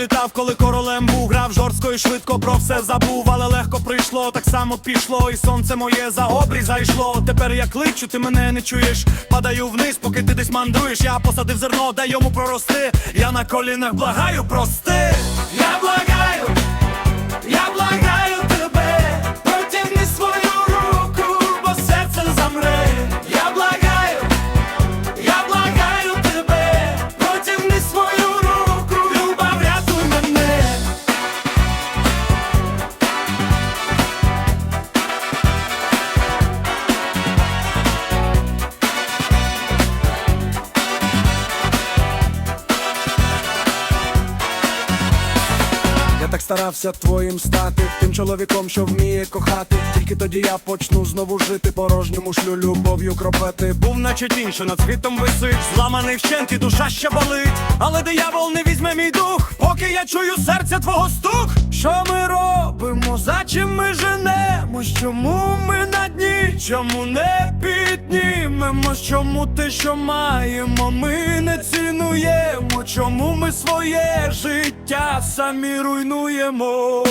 літав, коли королем був, грав жорстко і швидко про все забув, але легко прийшло, так само пішло, і сонце моє за обрій зайшло. Тепер я кличу, ти мене не чуєш. Падаю вниз, поки ти десь мандруєш. Я посадив зерно, дай йому прорости. Я на колінах благаю, прости. Я благаю. Так старався твоїм стати, тим чоловіком, що вміє кохати. Тільки тоді я почну знову жити, порожньому шлю любов'ю кропити. Був наче тінь, що над світом висить, зламаний вщент і душа ще болить. Але диявол не візьме мій дух, поки я чую серця твого стук. Що ми робимо? За чим ми женемо? Чому ми на дні? Чому не піднімемо? Чому те, що маємо, ми не цінуємо? Чому ми своє життя самі руйнуємо?